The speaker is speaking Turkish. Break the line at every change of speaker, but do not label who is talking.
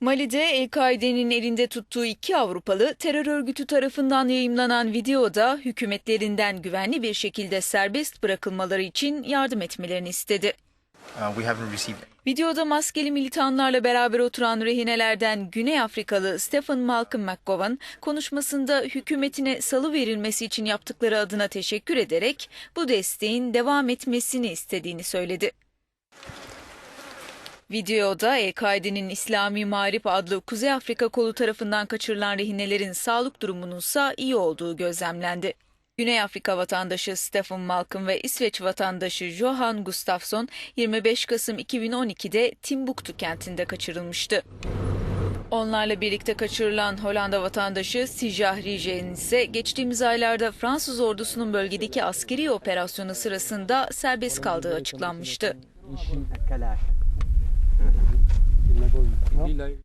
Mali'de El-Kaide'nin elinde tuttuğu iki Avrupalı terör örgütü tarafından yayımlanan videoda hükümetlerinden güvenli bir şekilde serbest bırakılmaları için yardım etmelerini istedi.
Uh,
Videoda maskeli militanlarla beraber oturan rehinelerden Güney Afrikalı Stephen Malcolm McGowan konuşmasında hükümetine salı verilmesi için yaptıkları adına teşekkür ederek bu desteğin devam etmesini istediğini söyledi. Videoda El-Kaide'nin İslami Mağrip adlı Kuzey Afrika kolu tarafından kaçırılan rehinelerin sağlık durumununsa iyi olduğu gözlemlendi. Güney Afrika vatandaşı Stephen Malcolm ve İsveç vatandaşı Johan Gustafsson 25 Kasım 2012'de Timbuktu kentinde kaçırılmıştı. Onlarla birlikte kaçırılan Hollanda vatandaşı Sijah Rijen ise geçtiğimiz aylarda Fransız ordusunun bölgedeki askeri operasyonu sırasında serbest kaldığı açıklanmıştı.
Mm-hmm. है